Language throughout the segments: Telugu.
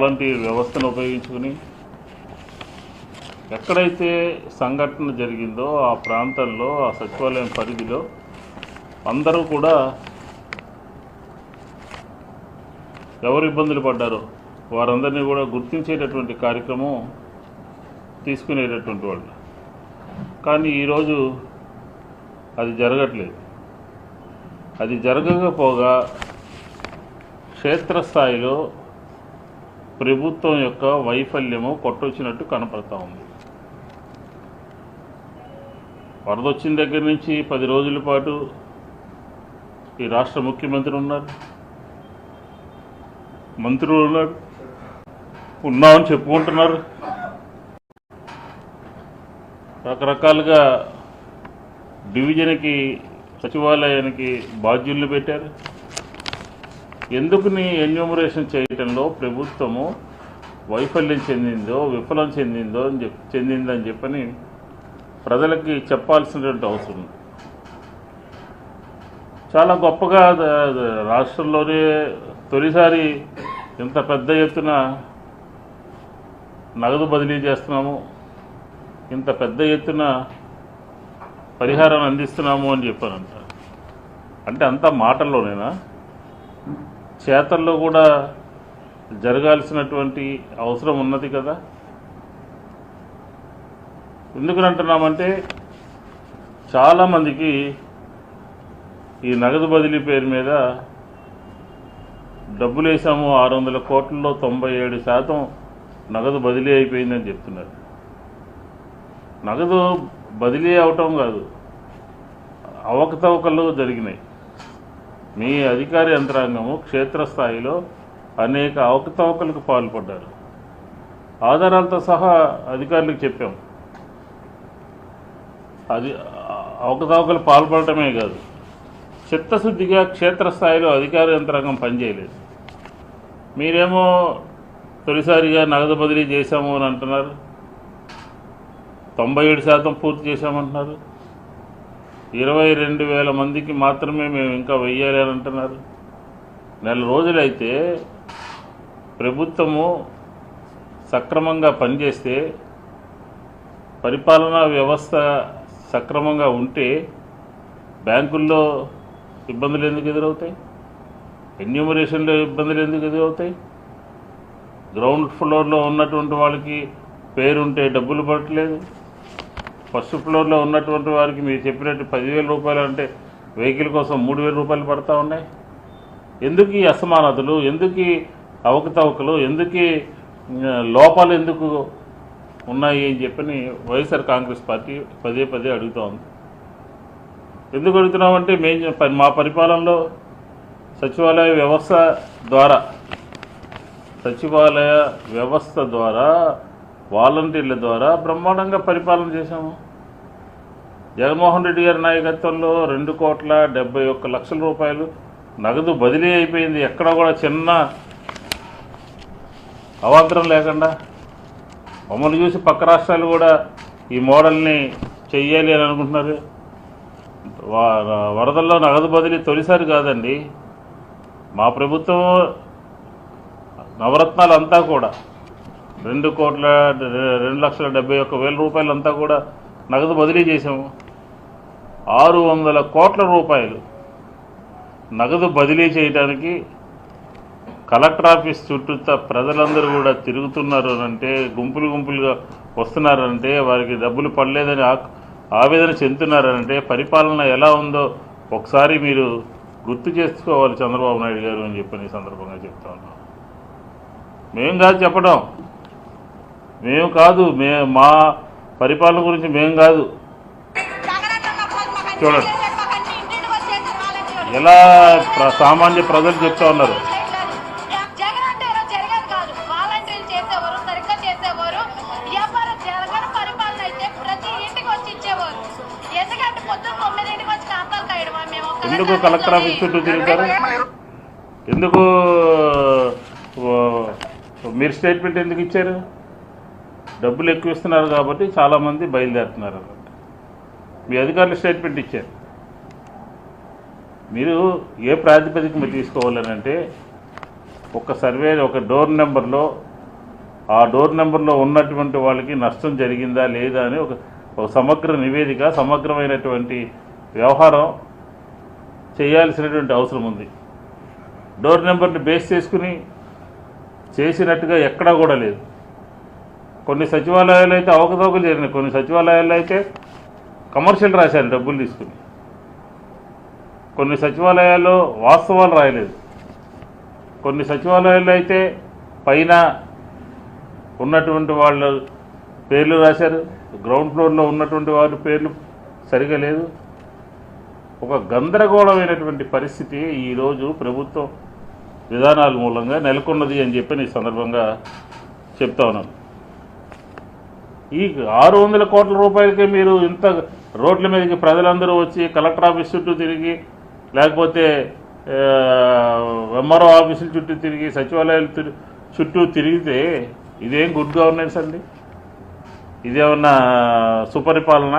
అలాంటి వ్యవస్థను ఉపయోగించుకుని ఎక్కడైతే సంఘటన జరిగిందో ఆ ప్రాంతంలో ఆ సచివాలయం పరిధిలో అందరూ కూడా ఎవరు ఇబ్బందులు పడ్డారో వారందరినీ కూడా గుర్తించేటటువంటి కార్యక్రమం తీసుకునేటటువంటి వాళ్ళు. కానీ ఈరోజు అది జరగట్లేదు. అది జరగకపోగా క్షేత్రస్థాయిలో ప్రభుత్వం యొక్క వైఫల్యము కొట్టొచ్చినట్టు కనపడతా ఉంది. వరద వచ్చిన దగ్గర నుంచి పది రోజుల పాటు ఈ రాష్ట్ర ముఖ్యమంత్రి ఉన్నారు. మంత్రులు ఉన్నారు. ఉన్నామని చెప్పుకుంటున్నారు. రకరకాలుగా డివిజన్కి సచివాలయానికి బాధ్యుల్ని పెట్టారు. ఎందుకుని ఎన్యూమరేషన్ చేయటంలో ప్రభుత్వము వైఫల్యం చెందిందో విఫలం చెందిందో అని చెప్ చెందిందని చెప్పని ప్రజలకి చెప్పాల్సినటువంటి అవసరం ఉంది. చాలా గొప్పగా రాష్ట్రంలోనే తొలిసారి ఇంత పెద్ద ఎత్తున నగదు బదిలీ చేస్తున్నాము. ఇంత పెద్ద ఎత్తున పరిహారం అందిస్తున్నాము అని చెప్పానంట అంటే అంతా మాటల్లోనేనా? చేతల్లో కూడా జరగాల్సినటువంటి అవసరం ఉన్నది కదా? ఎందుకు అంటున్నామంటే చాలామందికి ఈ నగదు బదిలీ పేరు మీద డబ్బులు వేసాము ఆరు వందల కోట్లలో తొంభై ఏడు శాతం నగదు బదిలీ అయిపోయిందని చెప్తున్నారు. నగదు బదిలీ అవటం కాదు అవకతవకలు జరిగినాయి. మీ అధికార యంత్రాంగము క్షేత్రస్థాయిలో అనేక అవకతవకలకు పాల్పడ్డారు. ఆధారాలతో సహా అధికారులకు చెప్పాం. అది అవకతవకలు పాల్పడటమే కాదు. చిత్తశుద్ధిగా క్షేత్రస్థాయిలో అధికార యంత్రాంగం పనిచేయలేదు. మీరేమో తొలిసారిగా నగదు బదిలీ చేశాము అని అంటున్నారు. తొంభై ఏడు శాతం పూర్తి చేశామంటున్నారు. ఇరవై రెండు వేల మందికి మాత్రమే మేము ఇంకా వెయ్యాలి అని అంటున్నారు. నెల రోజులైతే ప్రభుత్వము సక్రమంగా పనిచేస్తే పరిపాలనా వ్యవస్థ సక్రమంగా ఉంటే బ్యాంకుల్లో ఇబ్బందులు ఎందుకు ఎదురవుతాయి? ఎన్యూమరేషన్లో ఇబ్బందులు ఎందుకు ఎదురవుతాయి? గ్రౌండ్ ఫ్లోర్లో ఉన్నటువంటి వాళ్ళకి పేరుంటే డబ్బులు పడట్లేదు. ఫస్ట్ ఫ్లోర్లో ఉన్నటువంటి వారికి మీరు చెప్పినట్టు పదివేల రూపాయలు అంటే వెహికల్ కోసం మూడు వేల రూపాయలు పడతా ఉన్నాయి. ఎందుకు ఈ అసమానతలు? ఎందుకు అవకతవకలు? ఎందుకు లోపాలు ఎందుకు ఉన్నాయి అని చెప్పని వైఎస్ఆర్ కాంగ్రెస్ పార్టీ పదే పదే అడుగుతూ ఉంది. ఎందుకు అడుగుతున్నామంటే మేము మా పరిపాలనలో సచివాలయ వ్యవస్థ ద్వారా సచివాలయ వ్యవస్థ ద్వారా వాలంటీర్ల ద్వారా బ్రహ్మాండంగా పరిపాలన చేశాము. జగన్మోహన్ రెడ్డి గారి నాయకత్వంలో రెండు కోట్ల డెబ్బై ఒక్క లక్షల రూపాయలు నగదు బదిలీ అయిపోయింది. ఎక్కడ కూడా చిన్న అవాంతరం లేకుండా మమ్మల్ని చూసి పక్క రాష్ట్రాలు కూడా ఈ మోడల్ని చెయ్యాలి అని అనుకుంటున్నారు. వరదల్లో నగదు బదిలీ తొలిసారి కాదండి. మా ప్రభుత్వం నవరత్నాలు అంతా కూడా రెండు కోట్ల రెండు లక్షల డెబ్బై ఒక్క వేల రూపాయలంతా కూడా నగదు బదిలీ చేసాము ఆరు వందల కోట్ల రూపాయలు నగదు బదిలీ చేయడానికి కలెక్టర్ ఆఫీస్ చుట్టూతా ప్రజలందరూ కూడా తిరుగుతున్నారు అంటే గుంపులు గుంపులుగా వస్తున్నారంటే వారికి డబ్బులు పడలేదని ఆ- ఆవేదన చెందుతున్నారంటే పరిపాలన ఎలా ఉందో ఒకసారి మీరు గుర్తు చేసుకోవాలి చంద్రబాబు నాయుడు గారు అని చెప్పని ఈ సందర్భంగా చెప్తా ఉన్నాం. మేము కాదు చెప్పడం మేము కాదు మే మా పరిపాలన గురించి మేము కాదు. చూడండి. ఎలా ప్ర- సామాన్య ప్రజలు చెప్తా ఉన్నారు. ఎందుకు కలెక్టర్ ఆఫీస్ చుట్టూ తిరుగుతారు? ఎందుకు మీరు స్టేట్మెంట్ ఎందుకు ఇచ్చారు? డబ్బులు ఎక్కువ ఇస్తున్నారు కాబట్టి చాలామంది బయలుదేరుతున్నారు అన్నమాట. మీ అధికారులు స్టేట్మెంట్ ఇచ్చారు. మీరు ఏ ప్రాతిపదిక మీరు తీసుకోవాలని అంటే ఒక సర్వే ఒక డోర్ నెంబర్లో ఆ డోర్ నెంబర్లో ఉన్నటువంటి వాళ్ళకి నష్టం జరిగిందా లేదా అని ఒక ఒక సమగ్ర నివేదిక సమగ్రమైనటువంటి వ్యవహారం చేయాల్సినటువంటి అవసరం ఉంది. డోర్ నెంబర్ని బేస్ చేసుకుని చేసినట్టుగా ఎక్కడా కూడా లేదు. కొన్ని సచివాలయాలు అయితే అవకతవకలు జరిగినాయి కొన్ని సచివాలయాల్లో అయితే కమర్షియల్ రాశారు డబ్బులు తీసుకుని. కొన్ని సచివాలయాల్లో వాస్తవాలు రాయలేదు. కొన్ని సచివాలయాల్లో అయితే పైన ఉన్నటువంటి వాళ్ళ పేర్లు రాశారు గ్రౌండ్ ఫ్లోర్లో ఉన్నటువంటి వారి పేర్లు సరిగా లేదు. ఒక గందరగోళమైనటువంటి పరిస్థితి ఈరోజు ప్రభుత్వం విధానాల మూలంగా నెలకొన్నది అని చెప్పి నేను ఈ సందర్భంగా చెప్తా ఉన్నాను. ఈ ఆరు వందల కోట్ల రూపాయలకే మీరు ఇంత రోడ్ల మీదకి ప్రజలందరూ వచ్చి కలెక్టర్ ఆఫీస్ చుట్టూ తిరిగి లేకపోతే ఎంఆర్ఓ ఆఫీసుల చుట్టూ తిరిగి సచివాలయాలు చుట్టూ తిరిగితే ఇదేం గుడ్ గవర్నెన్స్ అండి? ఇదేమన్నా సుపరిపాలన?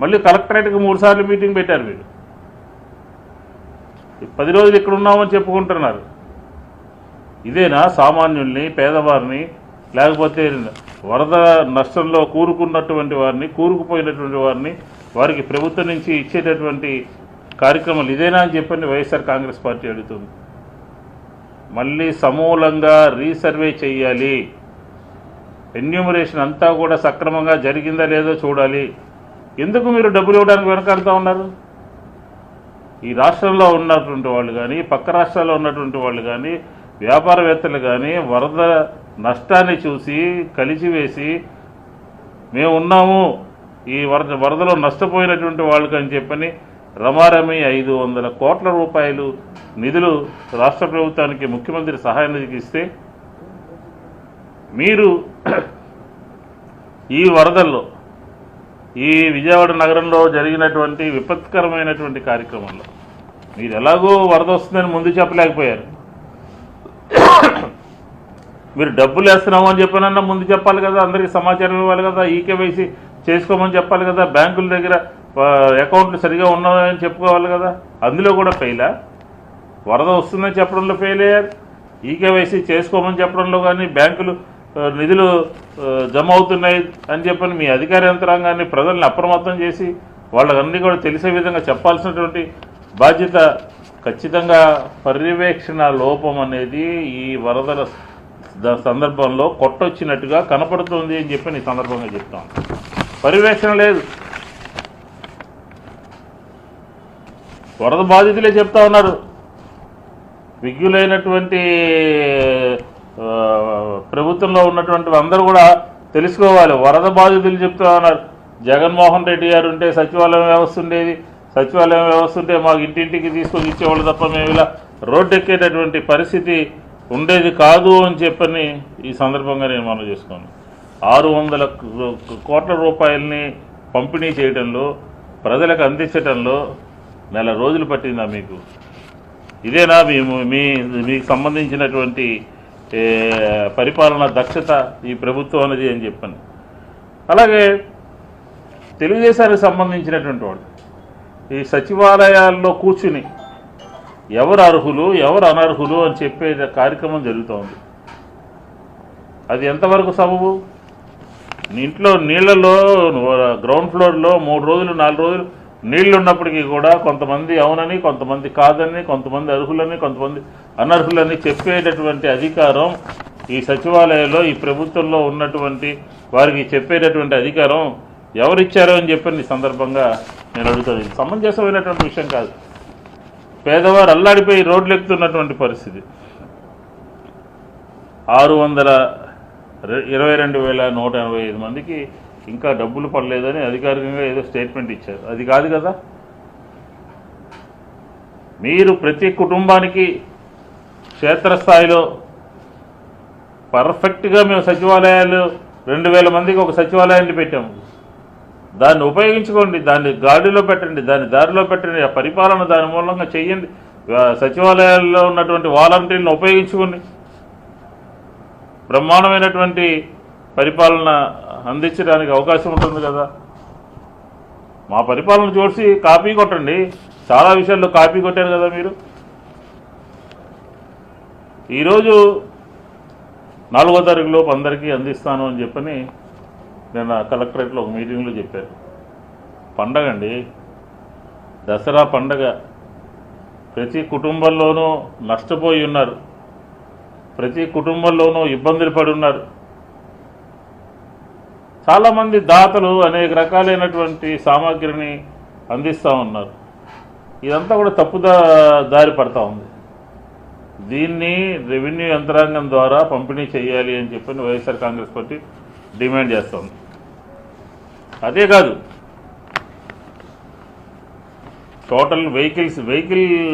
మళ్ళీ కలెక్టరేట్కి మూడుసార్లు మీటింగ్ పెట్టారు మీరు పది రోజులు ఇక్కడ ఉన్నామని చెప్పుకుంటున్నారు. ఇదేనా సామాన్యుల్ని పేదవారిని లేకపోతే వరద నష్టంలో కూరుకున్నటువంటి వారిని కూరుకుపోయినటువంటి వారిని వారికి ప్రభుత్వం నుంచి ఇచ్చేటటువంటి కార్యక్రమాలు ఇదేనా అని చెప్పని వైఎస్ఆర్ కాంగ్రెస్ పార్టీ అడుగుతుంది. మళ్ళీ సమూలంగా రీసర్వే చేయాలి ఎన్యూమరేషన్ అంతా కూడా సక్రమంగా జరిగిందా లేదో చూడాలి. ఎందుకు మీరు డబ్బులు ఇవ్వడానికి వెనకాడుతూ ఉన్నారు? ఈ రాష్ట్రంలో ఉన్నటువంటి వాళ్ళు కానీ పక్క రాష్ట్రాల్లో ఉన్నటువంటి వాళ్ళు కానీ వ్యాపారవేత్తలు కానీ వరద నష్టాన్ని చూసి కలిసివేసి మేము ఉన్నాము ఈ వరద వరదలో నష్టపోయినటువంటి వాళ్ళకి అని చెప్పని రమారమి ఐదు వందల కోట్ల రూపాయలు నిధులు రాష్ట్ర ప్రభుత్వానికి ముఖ్యమంత్రి సహాయ నిధికి ఇస్తే మీరు ఈ వరదల్లో ఈ విజయవాడ నగరంలో జరిగినటువంటి విపత్కరమైనటువంటి కార్యక్రమంలో మీరు ఎలాగో వరద వస్తుందని ముందు చెప్పలేకపోయారు. మీరు డబ్బులు వేస్తున్నాము అని చెప్పినన్నా ముందు చెప్పాలి కదా అందరికీ సమాచారం ఇవ్వాలి కదా ఈకేవైసీ చేసుకోమని చెప్పాలి కదా బ్యాంకుల దగ్గర అకౌంట్లు సరిగా ఉన్నాయని చెప్పుకోవాలి కదా అందులో కూడా ఫెయిలా వరద వస్తుందని చెప్పడంలో ఫెయిల్ అయ్యారు ఈకేవైసీ చేసుకోమని చెప్పడంలో కానీ బ్యాంకులు నిధులు జమ అవుతున్నాయి అని చెప్పని మీ అధికార యంత్రాంగాన్ని ప్రజల్ని అప్రమత్తం చేసి వాళ్ళకన్నీ కూడా తెలిసే విధంగా చెప్పాల్సినటువంటి బాధ్యత ఖచ్చితంగా పర్యవేక్షణ లోపం అనేది ఈ వరదల సందర్భంలో కొట్టొచ్చినట్టుగా కనపడుతుంది అని చెప్పి నేను ఈ సందర్భంగా చెప్తాను. పర్యవేక్షణ లేదు. వరద బాధితులే చెప్తా ఉన్నారు. విజ్ఞులైనటువంటి ప్రభుత్వంలో ఉన్నటువంటి అందరూ కూడా తెలుసుకోవాలి. వరద బాధితులు చెప్తా ఉన్నారు. జగన్మోహన్ రెడ్డి గారు ఉంటే సచివాలయం వ్యవస్థ ఉండేది. సచివాలయం వ్యవస్థ ఉంటే మాకు ఇంటింటికి తీసుకొని ఇచ్చేవాళ్ళు తప్ప మేము ఇలా రోడ్డు ఎక్కేటటువంటి పరిస్థితి ఉండేది కాదు అని చెప్పని ఈ సందర్భంగా నేను మనం చేసుకోను ఆరు వందల కోట్ల రూపాయలని పంపిణీ చేయడంలో ప్రజలకు అందించడంలో నెల రోజులు పట్టిందా మీకు? ఇదేనా మేము మీ మీకు సంబంధించినటువంటి పరిపాలన దక్షత ఈ ప్రభుత్వం అనేది అని చెప్పాను. అలాగే తెలుగుదేశానికి సంబంధించినటువంటి వాళ్ళు ఈ సచివాలయాల్లో కూర్చుని ఎవరు అర్హులు ఎవరు అనర్హులు అని చెప్పే కార్యక్రమం జరుగుతోంది. అది ఎంతవరకు సబబు? నీ ఇంట్లో నీళ్ళలో గ్రౌండ్ ఫ్లోర్లో మూడు రోజులు నాలుగు రోజులు నీళ్ళు ఉన్నప్పటికీ కూడా కొంతమంది అవునని కొంతమంది కాదని కొంతమంది అర్హులని కొంతమంది అనర్హులని చెప్పేటటువంటి అధికారం ఈ సచివాలయంలో ఈ ప్రభుత్వంలో ఉన్నటువంటి వారికి చెప్పేటటువంటి అధికారం ఎవరిచ్చారో అని చెప్పని సందర్భంగా నేను అడుగుతాను. ఇది సమంజసమైనటువంటి విషయం కాదు. పేదవారు అల్లాడిపోయి రోడ్లు ఎక్కుతున్నటువంటి పరిస్థితి. ఆరు వందల రె- ఇరవై రెండు వేల నూట ఎనభై ఐదు మందికి ఇంకా డబ్బులు పడలేదని అధికారికంగా ఏదో స్టేట్మెంట్ ఇచ్చారు. అది కాదు కదా? మీరు ప్రతి కుటుంబానికి క్షేత్రస్థాయిలో పర్ఫెక్ట్గా మేము సచివాలయాలు రెండు వేల మందికి ఒక సచివాలయాన్ని పెట్టాము. దాన్ని ఉపయోగించుకోండి దాన్ని గాడిలో పెట్టండి దాన్ని దారిలో పెట్టండి ఆ పరిపాలన దాని మూలంగా చెయ్యండి. సచివాలయాల్లో ఉన్నటువంటి వాలంటీర్లను ఉపయోగించుకోండి. బ్రహ్మాండమైనటువంటి పరిపాలన అందించడానికి అవకాశం ఉంటుంది కదా. మా పరిపాలన చూసి కాపీ కొట్టండి. చాలా విషయాల్లో కాపీ కొట్టారు కదా మీరు. ఈరోజు నాలుగో తారీఖు లోపు అందరికీ అందిస్తాను అని చెప్పని నిన్న కలెక్టరేట్లో ఒక మీటింగ్లో చెప్పారు పండగ అండి దసరా పండగ. ప్రతి కుటుంబంలోనూ నష్టపోయి ఉన్నారు. ప్రతి కుటుంబంలోనూ ఇబ్బందులు పడి ఉన్నారు. చాలామంది దాతలు అనేక రకాలైనటువంటి సామాగ్రిని అందిస్తూ ఉన్నారు. ఇదంతా కూడా తప్పుదా దారి పడతా ఉంది. దీన్ని రెవెన్యూ యంత్రాంగం ద్వారా పంపిణీ చేయాలి అని చెప్పి వైఎస్ఆర్ కాంగ్రెస్ పార్టీ డిమాండ్ చేస్తోంది అదే కాదు. Total vehicles vehicle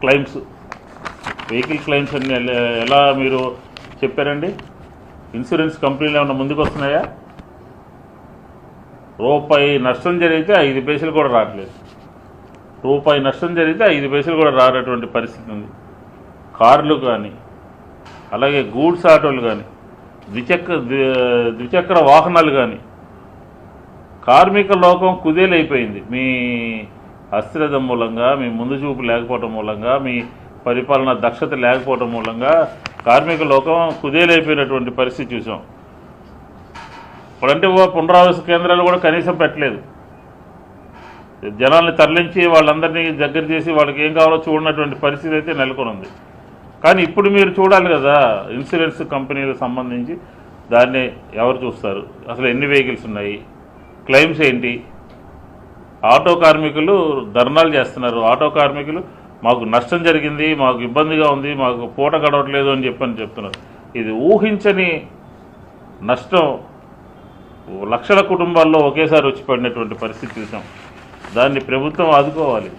claims vehicle claims అన్ని ఎలా- మీరు చెప్పారండి? ఇన్సూరెన్స్ కంపెనీలు ఏమైనా ముందుకు వస్తున్నాయా? రూపాయి నష్టం జరిగితే ఐదు పైసలు కూడా రావట్లేదు. రూపాయి నష్టం జరిగితే ఐదు పైసలు కూడా రానటువంటి పరిస్థితి ఉంది. కార్లు కానీ అలాగే గూడ్స్ ఆటోలు కానీ ద్విచక్ర ద్విచక్ర వాహనాలు కానీ కార్మిక లోకం కుదేలైపోయింది. మీ అస్థిరత మూలంగా మీ ముందు చూపు లేకపోవటం మూలంగా మీ పరిపాలన దక్షత లేకపోవటం మూలంగా కార్మిక లోకం కుదేలైపోయినటువంటి పరిస్థితి చూసాం. ఇప్పుడంటే పునరావాస కేంద్రాలు కూడా కనీసం పెట్టలేదు. జనాల్ని తరలించి వాళ్ళందరినీ దగ్గర చేసి వాళ్ళకి ఏం కావాలో చూడనటువంటి పరిస్థితి అయితే నెలకొని ఉంది కానీ ఇప్పుడు మీరు చూడాలి కదా ఇన్సూరెన్స్ కంపెనీలకు సంబంధించి దాన్ని ఎవరు చూస్తారు? అసలు ఎన్ని వెహికల్స్ ఉన్నాయి? క్లెయిమ్స్ ఏంటి? ఆటో కార్మికులు ధర్నాలు చేస్తున్నారు. ఆటో కార్మికులు మాకు నష్టం జరిగింది మాకు ఇబ్బందిగా ఉంది మాకు పూట గడవట్లేదు అని చెప్పని చెప్తున్నారు. ఇది ఊహించని నష్టం. లక్షల కుటుంబాల్లో ఒకేసారి వచ్చి పడినటువంటి పరిస్థితి చూసాం. దాన్ని ప్రభుత్వం ఆదుకోవాలి.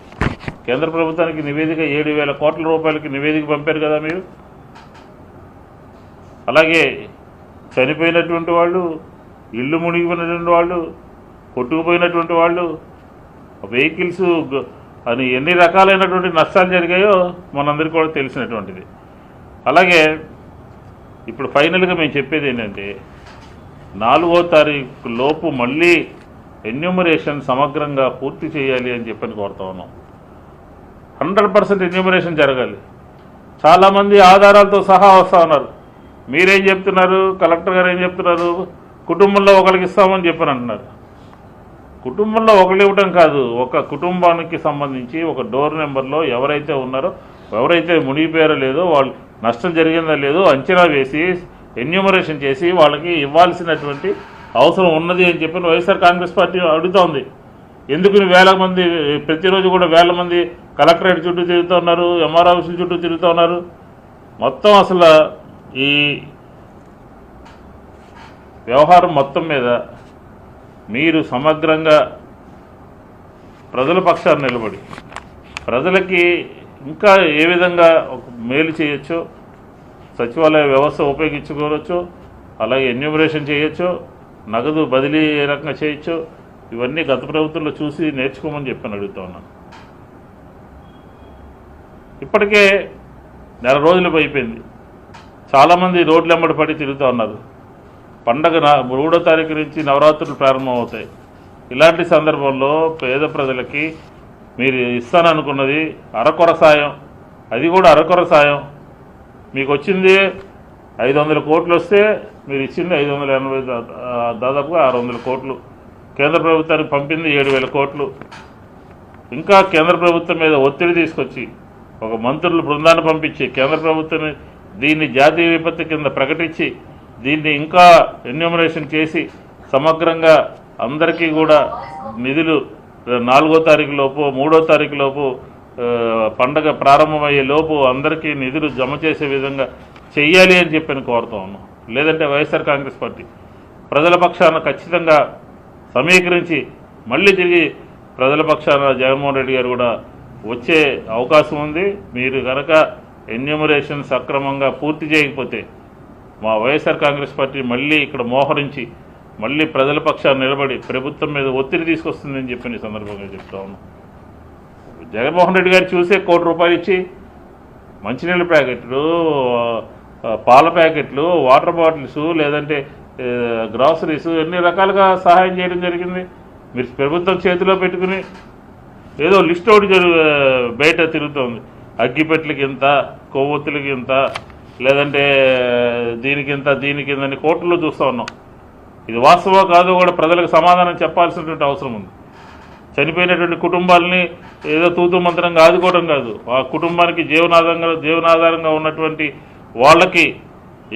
కేంద్ర ప్రభుత్వానికి నివేదిక ఏడు వేల కోట్ల రూపాయలకి నివేదిక పంపారు కదా మీరు? అలాగే చనిపోయినటువంటి వాళ్ళు ఇల్లు మునిగిపోయినటువంటి వాళ్ళు కొట్టుకుపోయినటువంటి వాళ్ళు వెహికల్స్ అని ఎన్ని రకాలైనటువంటి నష్టాలు జరిగాయో మనందరికీ కూడా తెలిసినటువంటిది. అలాగే ఇప్పుడు ఫైనల్గా మేము చెప్పేది ఏంటంటే నాలుగో తారీఖు లోపు మళ్ళీ ఎన్యూమరేషన్ సమగ్రంగా పూర్తి చేయాలి అని చెప్పని కోరుతా ఉన్నాం. హండ్రెడ్ పర్సెంట్ ఎన్యూమరేషన్ జరగాలి. చాలామంది ఆధారాలతో సహా వస్తూ ఉన్నారు. మీరేం చెప్తున్నారు? కలెక్టర్ గారు ఏం చెప్తున్నారు? కుటుంబంలో ఒకరికి ఇస్తామని చెప్పని అంటున్నారు. కుటుంబంలో ఒకళ్ళు ఇవ్వటం కాదు. ఒక కుటుంబానికి సంబంధించి ఒక డోర్ నెంబర్లో ఎవరైతే ఉన్నారో ఎవరైతే మునిగిపోయారో లేదో వాళ్ళు నష్టం జరిగిందో లేదో అంచనా వేసి ఎన్యూమరేషన్ చేసి వాళ్ళకి ఇవ్వాల్సినటువంటి అవసరం ఉన్నది అని చెప్పి వైఎస్ఆర్ కాంగ్రెస్ పార్టీ అడుగుతోంది. ఎందుకు వేల మంది ప్రతిరోజు కూడా వేల మంది కలెక్టరేట్ చుట్టూ తిరుగుతూ ఉన్నారు ఎంఆర్ ఆఫీసుల చుట్టూ తిరుగుతూ ఉన్నారు. మొత్తం అసలు ఈ వ్యవహారం మొత్తం మీద మీరు సమగ్రంగా ప్రజల పక్షాన్ని నిలబడి ప్రజలకి ఇంకా ఏ విధంగా ఒక మేలు చేయొచ్చో సచివాలయ వ్యవస్థ ఉపయోగించుకోవచ్చు అలాగే ఎన్యూమరేషన్ చేయొచ్చు నగదు బదిలీ ఏ రకంగా చేయొచ్చు ఇవన్నీ గత ప్రభుత్వంలో చూసి నేర్చుకోమని చెప్పని అడుగుతా ఉన్నాను. ఇప్పటికే నెల రోజులు అయిపోయింది. చాలామంది రోడ్లు వెంబడి పడి తిరుగుతూ ఉన్నారు. పండగ మూడో తారీఖు నుంచి నవరాత్రులు ప్రారంభమవుతాయి. ఇలాంటి సందర్భంలో పేద ప్రజలకి మీరు ఇస్తాననుకున్నది అరకొర సాయం. అది కూడా అరకొర సాయం. మీకు వచ్చింది ఐదు వందల కోట్లు వస్తే మీరు ఇచ్చింది ఐదు వందల ఎనభై దాదాపుగా ఆరు వందల కోట్లు. కేంద్ర ప్రభుత్వానికి పంపింది ఏడు వేల కోట్లు. ఇంకా కేంద్ర ప్రభుత్వం మీద ఒత్తిడి తీసుకొచ్చి ఒక మంత్రులు బృందాన్ని పంపించి కేంద్ర ప్రభుత్వం దీన్ని జాతీయ విపత్తు కింద ప్రకటించి దీన్ని ఇంకా ఎన్యూమరేషన్ చేసి సమగ్రంగా అందరికీ కూడా నిధులు నాలుగో తారీఖు లోపు మూడో తారీఖు లోపు పండగ ప్రారంభమయ్యే లోపు అందరికీ నిధులు జమ చేసే విధంగా చెయ్యాలి అని చెప్పి కోరుతా ఉన్నాం. లేదంటే వైఎస్ఆర్ కాంగ్రెస్ పార్టీ ప్రజల పక్షాన ఖచ్చితంగా సమీకరించి మళ్ళీ తిరిగి ప్రజల పక్షాన జగన్మోహన్ రెడ్డి గారు కూడా వచ్చే అవకాశం ఉంది. మీరు కనుక ఎన్యూమరేషన్ సక్రమంగా పూర్తి చేయకపోతే మా వైఎస్ఆర్ కాంగ్రెస్ పార్టీ మళ్ళీ ఇక్కడ మోహరించి మళ్ళీ ప్రజల పక్షాన్ని నిలబడి ప్రభుత్వం మీద ఒత్తిడి తీసుకొస్తుందని చెప్పి సందర్భంగా చెప్తా ఉన్నాం. జగన్మోహన్ రెడ్డి గారు చూసే కోటి రూపాయలు ఇచ్చి మంచినీళ్ళ ప్యాకెట్లు పాల ప్యాకెట్లు వాటర్ బాటిల్స్ లేదంటే గ్రాసరీస్ ఎన్ని రకాలుగా సహాయం చేయడం జరిగింది. మీరు ప్రభుత్వం చేతిలో పెట్టుకుని ఏదో లిస్ట్ ఒకటి జరుగు బయట తిరుగుతోంది. అగ్గిపెట్లకి ఇంత కొవ్వొత్తులకి ఇంత లేదంటే దీనికింత దీనికిందని కోర్టులో చూస్తూ ఉన్నాం. ఇది వాస్తవం కాదు కూడా ప్రజలకు సమాధానం చెప్పాల్సినటువంటి అవసరం ఉంది. చనిపోయినటువంటి కుటుంబాలని ఏదో తూతు మంత్రంగా ఆదుకోవడం కాదు. ఆ కుటుంబానికి జీవనాధారంగా జీవనాధారంగా ఉన్నటువంటి వాళ్ళకి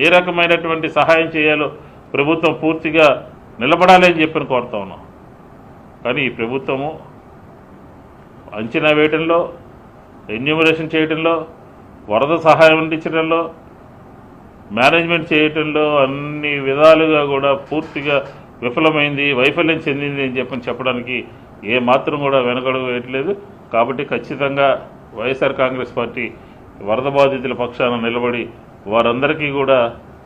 ఏ రకమైనటువంటి సహాయం చేయాలో ప్రభుత్వం పూర్తిగా నిలబడాలి అని చెప్పని కోరుతా ఉన్నాం. కానీ ఈ ప్రభుత్వము అంచనా వేయటంలో ఎన్యూమరేషన్ చేయటంలో వరద సహాయం అందించడంలో మేనేజ్మెంట్ చేయటంలో అన్ని విధాలుగా కూడా పూర్తిగా విఫలమైంది వైఫల్యం చెందింది అని చెప్పని చెప్పడానికి ఏ మాత్రం కూడా వెనకడుగు వేయట్లేదు కాబట్టి ఖచ్చితంగా వైఎస్ఆర్ కాంగ్రెస్ పార్టీ వరద బాధితుల పక్షాన నిలబడి వారందరికీ కూడా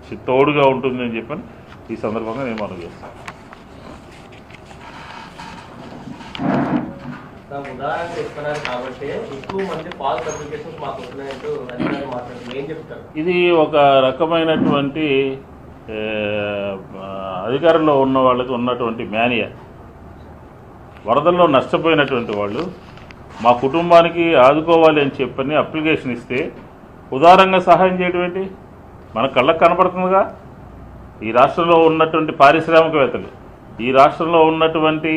తోడుగా తోడుగా ఉంటుందని చెప్పని ఈ సందర్భంగా నేను మనం చేస్తాను. నాకు ఉదాహరణ చెప్తున్నారు కాబట్టి ఎక్కువ మంది ఫాల్స్ అప్లికేషన్స్ మాకు వస్తున్నాయంటూ అధికారులు మాట్లాడుతున్నారు ఏం చెప్తారు? ఇది ఒక రకమైనటువంటి అధికారంలో ఉన్న వాళ్ళకి ఉన్నటువంటి మేనియా వరదల్లో నష్టపోయినటువంటి వాళ్ళు మా కుటుంబానికి ఆదుకోవాలి అని చెప్పని అప్లికేషన్ ఇస్తే ఉదారంగా సహాయం చేయడం ఏంటి? మన కళ్ళకు కనపడుతుందిగా? ఈ రాష్ట్రంలో ఉన్నటువంటి పారిశ్రామికవేత్తలు ఈ రాష్ట్రంలో ఉన్నటువంటి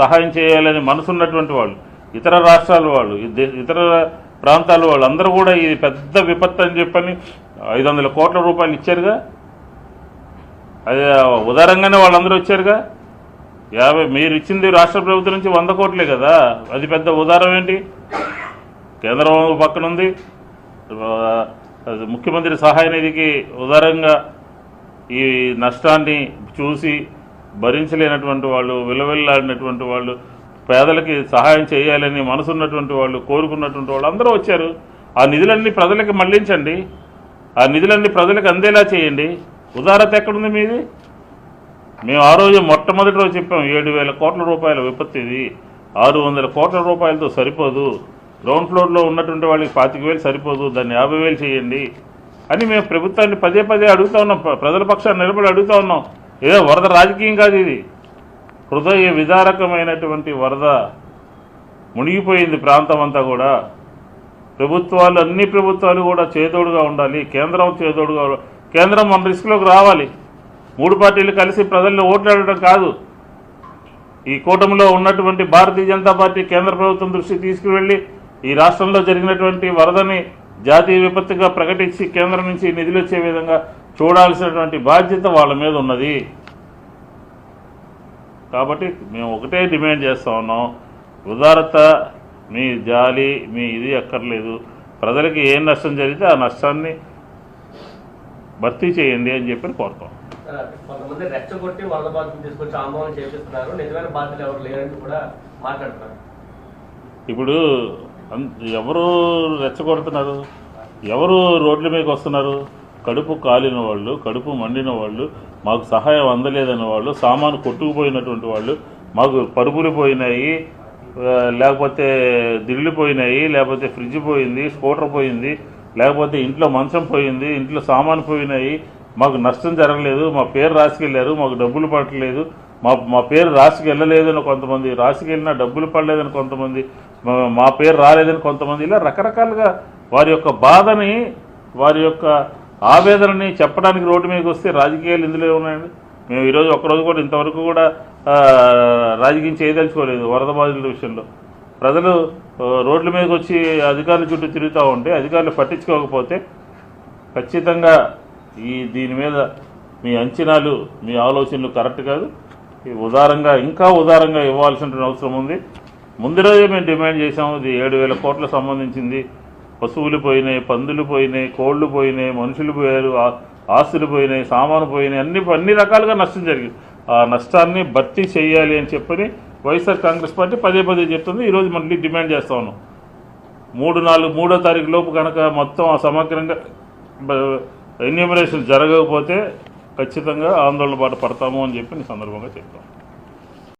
సహాయం చేయాలని మనసున్నటువంటి వాళ్ళు ఇతర రాష్ట్రాల వాళ్ళు ఇతర ప్రాంతాల వాళ్ళు అందరూ కూడా ఇది పెద్ద విపత్తు అని చెప్పని ఐదు వందల కోట్ల రూపాయలు ఇచ్చారుగా? అది ఉదారంగానే వాళ్ళందరూ వచ్చారుగా? యాభై మీరు ఇచ్చింది రాష్ట్ర ప్రభుత్వం నుంచి వంద కోట్లే కదా? అది పెద్ద ఉదారం ఏంటి? కేంద్రం పక్కన ఉంది. ముఖ్యమంత్రి సహాయ నిధికి ఉదారంగా ఈ నష్టాన్ని చూసి భరించలేనటువంటి వాళ్ళు విలువెల్లాడినటువంటి వాళ్ళు పేదలకి సహాయం చేయాలని మనసున్నటువంటి వాళ్ళు కోరుకున్నటువంటి వాళ్ళు అందరూ వచ్చారు. ఆ నిధులన్నీ ప్రజలకు మళ్ళించండి. ఆ నిధులన్నీ ప్రజలకు అందేలా చేయండి. ఉదారత ఎక్కడుంది మీది? మేము ఆ రోజు మొట్టమొదటి రోజు చెప్పాం ఏడు వేల కోట్ల రూపాయల విపత్తి ఇది. ఆరు వందల కోట్ల రూపాయలతో సరిపోదు. గ్రౌండ్ ఫ్లోర్లో ఉన్నటువంటి వాళ్ళకి పాతిక వేలు సరిపోదు. దాన్ని యాభై వేలు చేయండి అని మేము ప్రభుత్వాన్ని పదే పదే అడుగుతా ఉన్నాం. ప్రజల పక్షాన్ని నిలబడి అడుగుతా ఉన్నాం. ఏదో వరద రాజకీయం కాదు ఇది. హృదయ విదారకమైనటువంటి వరద మునిగిపోయింది ప్రాంతం అంతా కూడా. ప్రభుత్వాలు అన్ని ప్రభుత్వాలు కూడా చేదోడుగా ఉండాలి. కేంద్రం చేదోడుగా కేంద్రం మన రిస్క్లోకి రావాలి. మూడు పార్టీలు కలిసి ప్రజల్లో ఓట్లాడటం కాదు. ఈ కూటమిలో ఉన్నటువంటి భారతీయ జనతా పార్టీ కేంద్ర ప్రభుత్వం దృష్టికి తీసుకువెళ్ళి ఈ రాష్ట్రంలో జరిగినటువంటి వరదని జాతీయ విపత్తుగా ప్రకటించి కేంద్రం నుంచి నిధులు వచ్చే విధంగా చూడాల్సినటువంటి బాధ్యత వాళ్ళ మీద ఉన్నది. కాబట్టి మేము ఒకటే డిమాండ్ చేస్తా ఉన్నాం. ఉదారత మీ జాలి మీ ఇది అక్కర్లేదు. ప్రజలకి ఏం నష్టం జరిగితే ఆ నష్టాన్ని భర్తీ చేయండి అని చెప్పి కోరుతాం. ఆ, కొంతమంది రెచ్చగొట్టి వరద బాధితులు తీసుకొచ్చి ఆందోళన చేపిస్తున్నారు. నిజమైన బాధ్యతలు ఎవరు లేరని కూడా మాట్లాడుతున్నారు. ఇప్పుడు ఎవరు రెచ్చగొడుతున్నారు? ఎవరు రోడ్ల మీదకి వస్తున్నారు? కడుపు కాలిన వాళ్ళు కడుపు మండిన వాళ్ళు మాకు సహాయం అందలేదన్న వాళ్ళు సామాను కొట్టుకుపోయినటువంటి వాళ్ళు మాకు పరుగులు పోయినాయి లేకపోతే దిళ్ళు పోయినాయి లేకపోతే ఫ్రిడ్జ్ పోయింది స్కూటర్ పోయింది లేకపోతే ఇంట్లో మంచం పోయింది ఇంట్లో సామాను పోయినాయి మాకు నష్టం జరగలేదు మా పేరు రాసుకెళ్ళారు మాకు డబ్బులు పట్టలేదు మా మా పేరు రాసికి వెళ్ళలేదని కొంతమంది రాసికి వెళ్ళినా డబ్బులు పడలేదని కొంతమంది మా- మా పేరు రాలేదని కొంతమంది ఇలా రకరకాలుగా వారి యొక్క బాధని వారి యొక్క ఆవేదనని చెప్పడానికి రోడ్డు మీదకి వస్తే రాజకీయాలు ఇందులో ఉన్నాయండి. మేము ఈరోజు ఒక్కరోజు కూడా ఇంతవరకు కూడా రాజకీయం చేయదలుచుకోలేదు వరద బాధితుల విషయంలో. ప్రజలు రోడ్ల మీదకి వచ్చి అధికారుల చుట్టూ తిరుగుతూ ఉంటే అధికారులు పట్టించుకోకపోతే ఖచ్చితంగా ఈ దీని మీద మీ అంచనాలు మీ ఆలోచనలు కరెక్ట్ కాదు. ఉదారంగా ఇంకా ఉదారంగా ఇవ్వాల్సిన అవసరం ఉంది. ముందు రోజే మేము డిమాండ్ చేసాము ఇది ఏడు వేల కోట్ల సంబంధించింది. పశువులు పోయినాయి పందులు పోయినాయి కోళ్ళు పోయినాయి మనుషులు పోయారు ఆస్తులు పోయినాయి సామాను పోయినాయి అన్ని అన్ని రకాలుగా నష్టం జరిగింది. ఆ నష్టాన్ని భర్తీ చేయాలి అని చెప్పని వైఎస్ఆర్ కాంగ్రెస్ పార్టీ పదే పదే చెప్తుంది. ఈరోజు మళ్ళీ డిమాండ్ చేస్తా ఉన్నాం. మూడు నాలుగు మూడో తారీఖు లోపు కనుక మొత్తం ఆ సమగ్రంగా ఎన్యూమరేషన్ జరగకపోతే ఖచ్చితంగా ఆందోళన బాట పడతాము అని చెప్పి ఈ సందర్భంగా చెప్తాం.